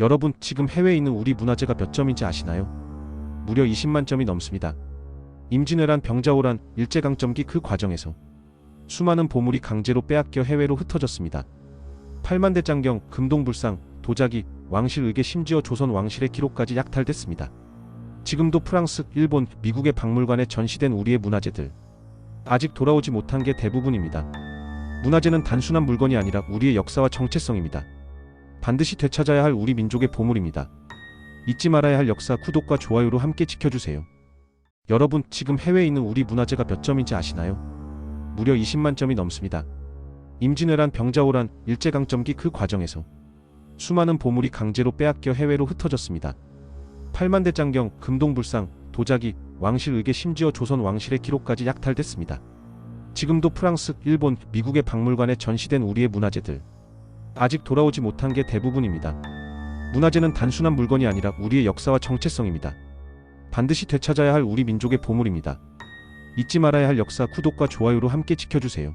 여러분 지금 해외에 있는 우리 문화재가 몇 점인지 아시나요? 무려 20만 점이 넘습니다. 임진왜란 병자호란 일제강점기 그 과정에서 수많은 보물이 강제로 빼앗겨 해외로 흩어졌습니다. 8만 대장경, 금동불상, 도자기, 왕실 의궤 심지어 조선 왕실의 기록까지 약탈됐습니다. 지금도 프랑스, 일본, 미국의 박물관에 전시된 우리의 문화재들 아직 돌아오지 못한 게 대부분입니다. 문화재는 단순한 물건이 아니라 우리의 역사와 정체성입니다. 반드시 되찾아야 할 우리 민족의 보물입니다. 잊지 말아야 할 역사 구독과 좋아요로 함께 지켜주세요. 여러분 지금 해외에 있는 우리 문화재가 몇 점인지 아시나요? 무려 20만 점이 넘습니다. 임진왜란 병자호란 일제강점기 그 과정에서 수많은 보물이 강제로 빼앗겨 해외로 흩어졌습니다. 8만 대장경, 금동불상, 도자기, 왕실 의궤 심지어 조선 왕실의 기록까지 약탈됐습니다. 지금도 프랑스, 일본, 미국의 박물관에 전시된 우리의 문화재들 아직 돌아오지 못한 게 대부분입니다. 문화재는 단순한 물건이 아니라 우리의 역사와 정체성입니다. 반드시 되찾아야 할 우리 민족의 보물입니다. 잊지 말아야 할 역사 구독과 좋아요로 함께 지켜주세요.